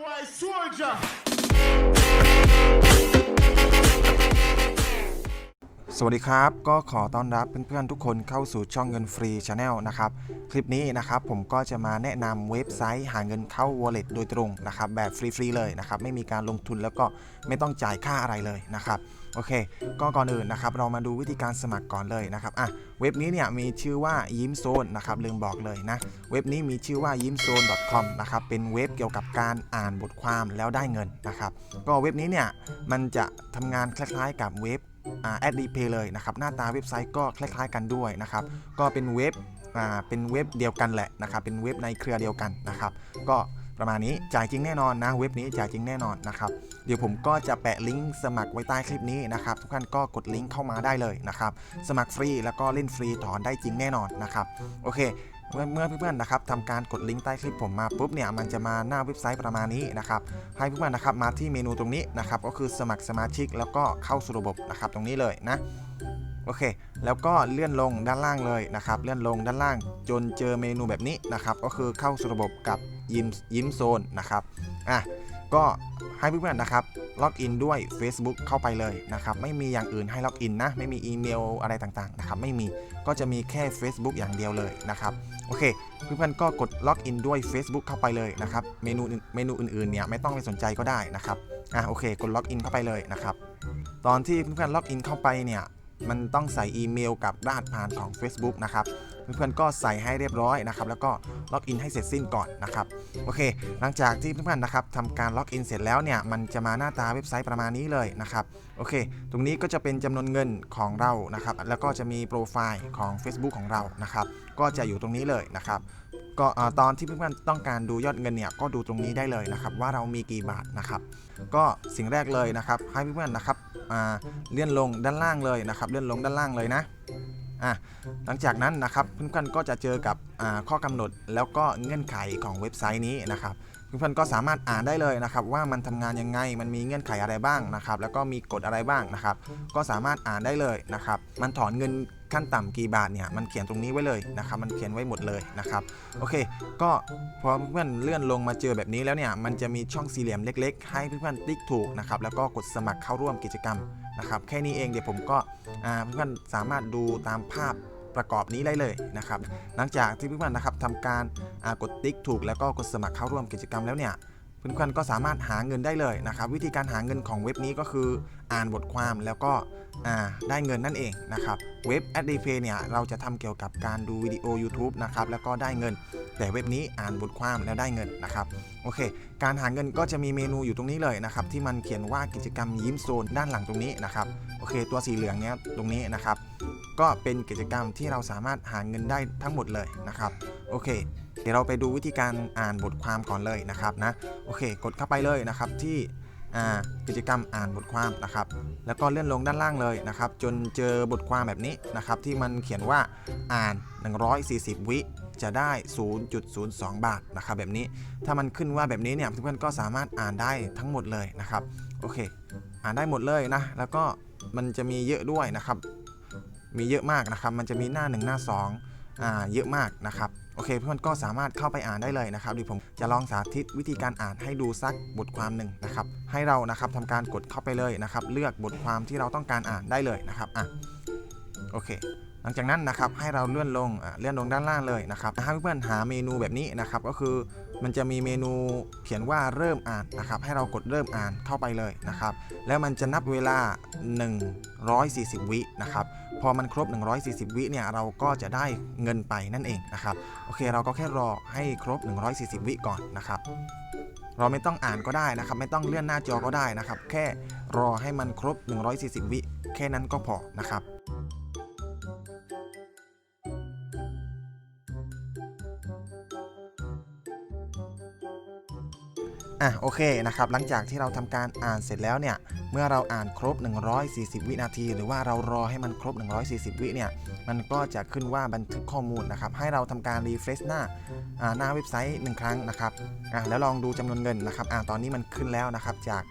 boy soldier. สวัสดีครับ ก็ขอต้อนรับเพื่อนๆทุกคนเข้าสู่ช่องเงินฟรีชาแนลนะครับ คลิปนี้นะครับผมก็จะมาแนะนำเว็บไซต์หาเงินเข้า Wallet โดยตรงนะครับ แบบฟรีๆเลยนะครับ ไม่มีการลงทุนแล้วก็ไม่ต้องจ่ายค่าอะไรเลยนะครับโอเค ก็ก่อนอื่นนะครับเรามาดูวิธีการสมัครก่อนเลยนะครับอะเว็บนี้เนี่ยมีชื่อว่ายิ้มโซนนะครับลืมบอกเลยนะ เว็บนี้มีชื่อว่ายิ้มโซน .com นะครับเป็นเว็บเกี่ยวกับการอ่านบทความแล้วได้เงินนะครับ ก็เว็บนี้เนี่ยมันจะทำงานคล้ายๆกับเว็บ แอดดีเพย์เลยนะครับหน้าตาเว็บไซต์ก็คล้าย ๆ กันด้วยนะครับก็เป็นเว็บอ่าเป็นเว็บเดียวกันแหละนะครับเป็นเว็บในเครือเดียวกันนะครับก็ ประมาณนี้จ่ายจริงแน่นอนนะเว็บนี้จ่ายจริงแน่นอนนะครับเดี๋ยวผมก็จะแปะลิงก์สมัครไว้ใต้คลิปนี้นะครับทุกท่านก็กดลิงก์เข้ามาได้เลยนะครับสมัครฟรีแล้วก็เล่นฟรีถอนได้จริงแน่นอนนะครับโอเคเมื่อเมื่อเพื่อนๆนะครับทำการกดลิงก์ใต้คลิปผมมาปุ๊บเนี่ยมันจะมาหน้าเว็บไซต์ประมาณนี้นะครับให้เพื่อนๆนะครับมาที่เมนูตรงนี้นะครับก็คือสมัครสมาชิกแล้วก็เข้าสู่ระบบนะครับตรงนี้เลยนะโอเค แล้วก็เลื่อนลงด้านล่างเลยนะครับ เลื่อนลงด้านล่างจนเจอเมนูแบบนี้นะครับ ก็คือเข้าสู่ระบบกับ ยิ้มยิ้มโซนนะครับอะก็ให้เพื่อนๆนะครับล็อกอินด้วย Facebook เข้าไปเลยนะครับไม่มีอย่างอื่นให้ล็อกอินนะไม่มีอีเมลอะไรต่างๆนะครับไม่มีก็จะมีแค่ Facebook อย่างเดียวเลยนะครับโอเคเพื่อนๆก็กดล็อกอินด้วย Facebook เข้าไปเลยนะครับเมนูเมนูอื่นๆเนี่ยไม่ต้องไปสนใจก็ได้นะครับอะโอเคกดล็อกอินเข้าไปเลยนะครับตอนที่เพื่อนๆล็อกอินเข้าไปเนี่ยมันต้องใส่อีเมลกับรหัสผ่านของ Facebook นะครับ เพื่อนๆก็ใส่ให้เรียบร้อยนะครับแล้วก็ล็อกอินให้เสร็จสิ้นก่อนนะครับโอเค หลังจากที่เพื่อนๆนะครับทำการล็อกอินเสร็จแล้วเนี่ยมันจะมาหน้าตาเว็บไซต์ประมาณนี้เลยนะครับโอเค ตรงนี้ก็จะเป็นจำนวนเงินของเรานะครับแล้วก็จะมีโปรไฟล์ของ Facebook ของเรานะครับก็จะอยู่ตรงนี้เลยนะครับก็ตอนที่เพื่อนๆต้องการดูยอดเงินเนี่ยก็ดูตรงนี้ได้เลยนะครับว่าเรามีกี่บาทนะครับก็สิ่งแรกเลยนะครับให้เพื่อนๆนะครับเลื่อนลงด้านล่างเลยนะครับเลื่อนลงด้านล่างเลยนะ อะหลังจากนั้นนะครับเพื่อนๆก็จะเจอกับข้อกำหนดแล้วก็เงื่อนไขของเว็บไซต์นี้นะครับ เพื่อนๆก็สามารถอ่านได้เลยนะครับว่ามันทำงานยังไง มันมีเงื่อนไขอะไรบ้างนะครับ แล้วก็มีกฎอะไรบ้างนะครับ ก็สามารถอ่านได้เลยนะครับ มันถอนเงินขั้นต่ำกี่บาทเนี่ยมันเขียนตรงนี้ไว้เลยนะครับ มันเขียนไว้หมดเลยนะครับโอเค ก็พอเพื่อนเลื่อนลงมาเจอแบบนี้แล้วเนี่ยมันจะมีช่องสี่เหลี่ยมเล็ก ๆ ให้เพื่อนๆติ๊กถูกนะครับแล้วก็กดสมัครเข้าร่วมกิจกรรมนะครับแค่นี้เองเดี๋ยวผมก็เพื่อนๆสามารถดูตามภาพ ประกอบนี้ได้เลยนะครับ หลังจากที่เพื่อนๆนะครับทำการกดติ๊กถูกแล้วก็กดสมัครเข้าร่วมกิจกรรมแล้วเนี่ยเพื่อนๆก็สามารถหาเงินได้เลยนะครับ วิธีการหาเงินของเว็บนี้ก็คืออ่านบทความแล้วก็ได้เงินนั่นเองนะครับ เว็บ a d p a y เนี่ยเราจะทำเกี่ยวกับการดูวิดีโอ YouTube นะครับแล้วก็ได้เงิน แต่เว็บนี้อ่านบทความแล้วได้เงินนะครับโอเค การหาเงินก็จะมีเมนูอยู่ตรงนี้เลยนะครับที่มันเขียนว่ากิจกรรมยิ้มโซนด้านหลังตรงนี้นะครับโอเค ตัวสีเหลืองเนี้ยตรงนี้นะครับ ก็เป็นกิจกรรมที่เราสามารถหาเงินได้ทั้งหมดเลยนะครับโอเค เดี๋ยวเราไปดูวิธีการอ่านบทความก่อนเลยนะครับนะโอเค กดเข้าไปเลยนะครับที่กิจกรรมอ่านบทความนะครับ แล้วก็เลื่อนลงด้านล่างเลยนะครับ จนเจอบทความแบบนี้นะครับ ที่มันเขียนว่าอ่าน 140 วิจะได้ 0.02 บาทนะครับแบบนี้ ถ้ามันขึ้นว่าแบบนี้เนี่ยเพื่อนๆก็สามารถอ่านได้ทั้งหมดเลยนะครับ โอเค อ่านได้หมดเลยนะ แล้วก็มันจะมีเยอะด้วยนะครับ มีเยอะมากนะครับ มันจะมีหน้า 1 หน้า2อ่าเยอะมากนะครับโอเคเพื่อนก็สามารถเข้าไปอ่านได้เลยนะครับเดี๋ยวผมจะลองสาธิตวิธีการอ่านให้ดูสักบทความหนึ่งนะครับให้เรานะครับทำการกดเข้าไปเลยนะครับ เลือกบทความที่เราต้องการอ่านได้เลยนะครับอะโอเค หลังจากนั้นนะครับให้เราเลื่อนลงอะเลื่อนลงด้านล่างเลยนะครับให้เพื่อนหาเมนูแบบนี้นะครับก็คือมันจะมีเมนูเขียนว่าเริ่มอ่านนะครับ ให้เรากดเริ่มอ่านเข้าไปเลยนะครับ แล้วมันจะนับเวลา 140 วินะครับ พอมันครบ 140 วิเนี่ยเราก็จะได้เงินไปนั่นเองนะครับโอเคเราก็แค่รอให้ครบ 140 วิก่อนนะครับเราไม่ต้องอ่านก็ได้นะครับ ไม่ต้องเลื่อนหน้าจอก็ได้นะครับ แค่รอให้มันครบ 140 วิแค่นั้นก็พอนะครับอะโอเคนะครับหลังจากที่เราทำการอ่านเสร็จแล้วเนี่ย เมื่อเราอ่านครบ 140 วินาที หรือว่าเรารอให้มันครบ 140 วิเนี่ย มันก็จะขึ้นว่าบันทึกข้อมูลนะครับ ให้เราทำการรีเฟรชหน้าหน้าเว็บไซต์ 1 ครั้งนะครับแล้วลองดูจำนวนเงินนะครับอตอนนี้มันขึ้นแล้วนะครับจาก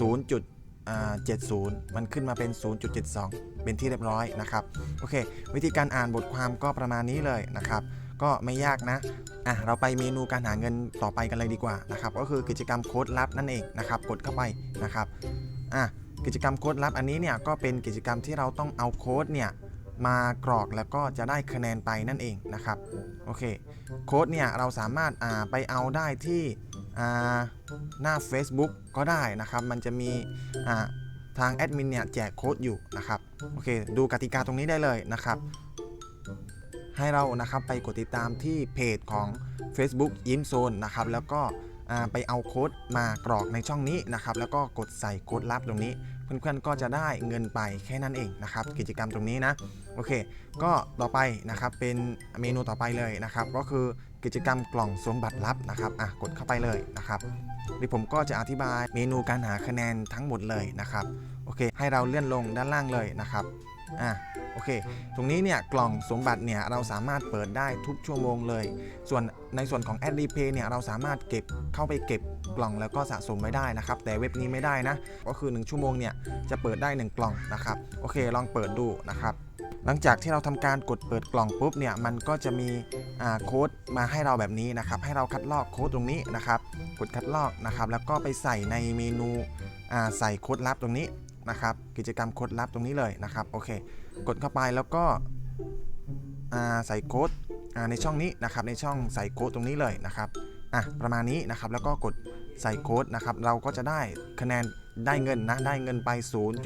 0. 70 มันขึ้นมาเป็น 0.72 เป็นที่เรียบร้อยนะครับ โอเค วิธีการอ่านบทความก็ประมาณนี้เลยนะครับ ก็ไม่ยากนะ อะ เราไปเมนูการหาเงินต่อไปกันเลยดีกว่านะครับ ก็คือกิจกรรมโค้ดลับนั่นเองนะครับ กดเข้าไปนะครับ อะกิจกรรมโค้ดลับอันนี้เนี่ยก็เป็นกิจกรรมที่เราต้องเอาโค้ดเนี่ยมากรอกแล้วก็จะได้คะแนนไปนั่นเองนะครับโอเคโค้ดเนี่ยเราสามารถอ่าไปเอาได้ที่อ่าหน้า Facebook ก็ได้นะครับมันจะมีอ่าทางแอดมินเนี่ยแจกโค้ดอยู่นะครับโอเคดูกติกาตรงนี้ได้เลยนะครับ ให้เรานะครับไปกดติดตามที่เพจของ Facebook ยิ้มโซนนะครับแล้วก็ ไปเอาโค้ดมากรอกในช่องนี้นะครับแล้วก็กดใส่โค้ดลับตรงนี้ เพื่อนๆก็จะได้เงินไปแค่นั้นเองนะครับกิจกรรมตรงนี้นะโอเค ก็ต่อไปนะครับเป็นเมนูต่อไปเลยนะครับก็คือกิจกรรมกล่องสวมบัติลับนะครับอะกดเข้าไปเลยนะครับเดี๋ยวผมก็จะอธิบายเมนูการหาคะแนนทั้งหมดเลยนะครับโอเค ให้เราเลื่อนลงด้านล่างเลยนะครับ อะโอเค ตรงนี้เนี่ยกล่องสมบัติเนี่ยเราสามารถเปิดได้ทุกชั่วโมงเลย ส่วนในส่วนของ a d r e p a y เนี่ยเราสามารถเก็บเข้าไปเก็บกล่องแล้วก็สะสมไว้ได้นะครับ แต่เว็บนี้ไม่ได้นะ ก็คือ 1 ชั่วโมงเนี่ยจะเปิดได้ 1 กล่องนะครับ โอเคลองเปิดดูนะครับ หลังจากที่เราทำการกดเปิดกล่องปุ๊บเนี่ยมันก็จะมีโค้ดมาให้เราแบบนี้นะครับ ให้เราคัดลอกโค้ดตรงนี้นะครับ กดคัดลอกนะครับ แล้วก็ไปใส่ในเมนูใส่โค้ดลับตรงนี้ นะครับ กิจกรรมโค้ดลับตรงนี้เลยนะครับ โอเค กดเข้าไปแล้วก็ใส่โค้ดในช่องนี้นะครับ ในช่องใส่โค้ดตรงนี้เลยนะครับ อะ ประมาณนี้นะครับ แล้วก็กดใส่โค้ดนะครับ เราก็จะได้คะแนน ได้เงินนะ ได้เงินไป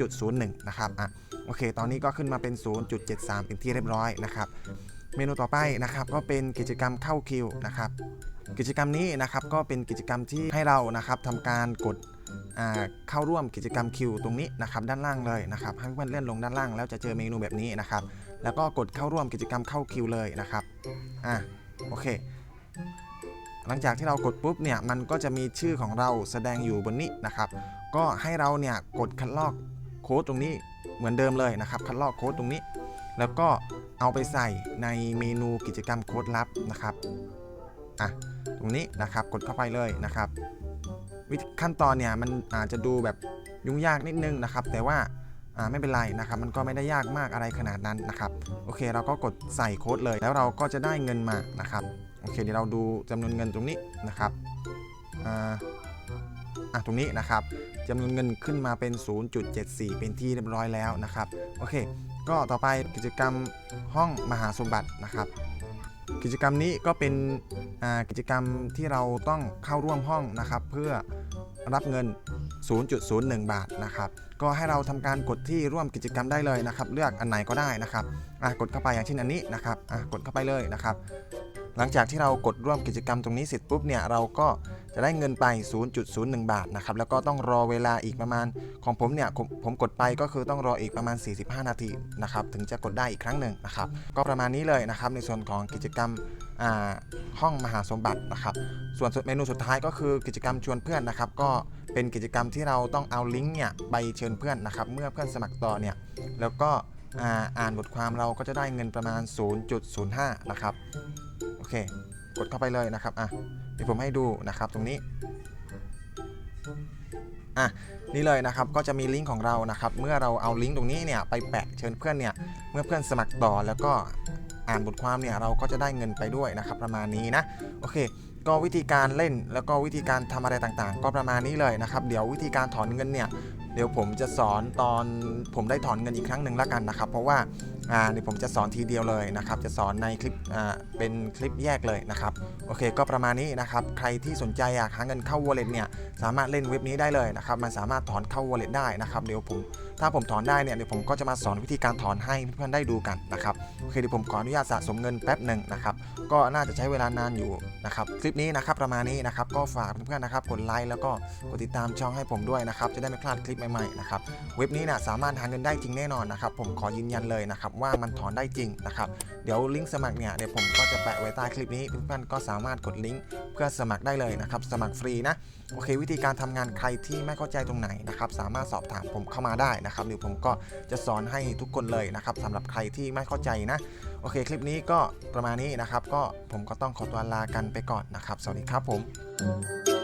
0.01 นะครับ อะ โอเค ตอนนี้ก็ขึ้นมาเป็น 0.73 เป็นที่เรียบร้อยนะครับ เมนูต่อไปนะครับ ก็เป็นกิจกรรมเข้าคิวนะครับ กิจกรรมนี้นะครับ ก็เป็นกิจกรรมที่ให้เรานะครับทำการกด เข้าร่วมกิจกรรมคิวตรงนี้นะครับด้านล่างเลยนะครับให้เพื่อนเลื่อนลงด้านล่างแล้วจะเจอเมนูแบบนี้นะครับ แล้วก็กดเข้าร่วมกิจกรรมเข้าคิวเลยนะครับอะโอเค หลังจากที่เรากดปุ๊บเนี่ยมันก็จะมีชื่อของเราแสดงอยู่บนนี้นะครับ ก็ให้เราเนี่ยกดคัดลอกโค้ดตรงนี้เหมือนเดิมเลยนะครับ คัดลอกโค้ดตรงนี้ แล้วก็เอาไปใส่ในเมนูกิจกรรมโค้ดลับนะครับอะตรงนี้นะครับกดเข้าไปเลยนะครับ วิธีขั้นตอนเนี่ยมันอาจจะดูแบบยุ่งยากนิดนึงนะครับ แต่ว่าไม่เป็นไรนะครับ มันก็ไม่ได้ยากมากอะไรขนาดนั้นนะครับ โอเค เราก็กดใส่โค้ดเลย แล้วเราก็จะได้เงินมานะครับ โอเค เดี๋ยวเราดูจำนวนเงินตรงนี้นะครับอ่าอะตรงนี้นะครับจำนวนเงินขึ้นมาเป็น 0.74 เป็นที่เรียบร้อยแล้วนะครับ โอเค ก็ต่อไปกิจกรรมห้องมหาสมบัตินะครับ กิจกรรมนี้ก็เป็นกิจกรรมที่เราต้องเข้าร่วมห้องนะครับ เพื่อรับเงิน 0.01 บาทนะครับ ก็ให้เราทำการกดที่ร่วมกิจกรรมได้เลยนะครับ เลือกอันไหนก็ได้นะครับกดเข้าไปอย่างเช่นอันนี้นะครับกดเข้าไปเลยนะครับ หลังจากที่เรากดร่วมกิจกรรมตรงนี้เสร็จปุ๊บเนี่ยเราก็จะได้เงินไป 0.01 บาทนะครับแล้วก็ต้องรอเวลาอีกประมาณของผมเนี่ยผมผมกดไปก็คือต้องรออีกประมาณ 45 นาทีนะครับถึงจะกดได้อีกครั้งหนึ่งนะครับก็ประมาณนี้เลยนะครับในส่วนของกิจกรรมห้องมหาสมบัตินะครับส่วนเมนูสุดท้ายก็คือกิจกรรมชวนเพื่อนนะครับก็เป็นกิจกรรมที่เราต้องเอาลิงก์เนี่ยไปเชิญเพื่อนนะครับเมื่อเพื่อนสมัครต่อเนี่ยแล้วก็อ่านบทความเราก็จะได้เงินประมาณ 0.05 นะครับ เค กดเข้าไปเลยนะครับ อะ เดี๋ยวผมให้ดูนะครับตรงนี้ อะ นี่เลยนะครับ ก็จะมีลิงก์ของเรานะครับ เมื่อเราเอาลิงก์ตรงนี้เนี่ยไปแปะเชิญเพื่อนเนี่ย เมื่อเพื่อนสมัครต่อแล้วก็อ่านบทความเนี่ยเราก็จะได้เงินไปด้วยนะครับประมาณนี้นะ โอเค ก็วิธีการเล่นแล้วก็วิธีการทำอะไรต่างๆ ก็ประมาณนี้เลยนะครับ เดี๋ยววิธีการถอนเงินเนี่ยเดี๋ยวผมจะสอนตอนผมได้ถอนเงินอีกครั้งหนึ่งแล้วกันนะครับ เพราะว่า อ่าเดี๋ยวผมจะสอนทีเดียวเลยนะครับ จะสอนในคลิปอ่าเป็นคลิปแยกเลยนะครับ โอเค ก็ประมาณนี้นะครับ ใครที่สนใจอยากหาเงินเข้า wallet เนี่ย สามารถเล่นเว็บนี้ได้เลยนะครับ มันสามารถถอนเข้า wallet ได้นะครับ เดี๋ยวผม ถ้าผมถอนได้เนี่ย เดี๋ยวผมก็จะมาสอนวิธีการถอนให้เพื่อนๆได้ดูกันนะครับ โอเคเดี๋ยวผมขออนุญาตสะสมเงินแป๊บหนึ่งนะครับ ก็น่าจะใช้เวลานานอยู่นะครับ คลิปนี้นะครับประมาณนี้นะครับ ก็ฝากเพื่อนๆนะครับ กดไลค์แล้วก็กดติดตามช่องให้ผมด้วยนะครับ จะได้ไม่พลาดคลิปใหม่ๆนะครับ เว็บนี้นะสามารถหาเงินได้จริงแน่นอนนะครับ ผมขอยืนยันเลยนะครับว่ามันถอนได้จริงนะครับ เดี๋ยวลิงก์สมัครเนี่ยเดี๋ยวผมก็จะแปะไว้ใต้คลิปนี้เพื่อนๆก็สามารถกดลิงก์เพื่อสมัครได้เลยนะครับ สมัครฟรีนะ โอเค วิธีการทำงานใครที่ไม่เข้าใจตรงไหนนะครับ สามารถสอบถามผมเข้ามาได้นะครับเดี๋ยวผมก็จะสอนให้ทุกคนเลยนะครับสำหรับใครที่ไม่เข้าใจนะโอเคคลิปนี้ก็ประมาณนี้นะครับ ก็ผมก็ต้องขอตัวลากันไปก่อนนะครับ สวัสดีครับผม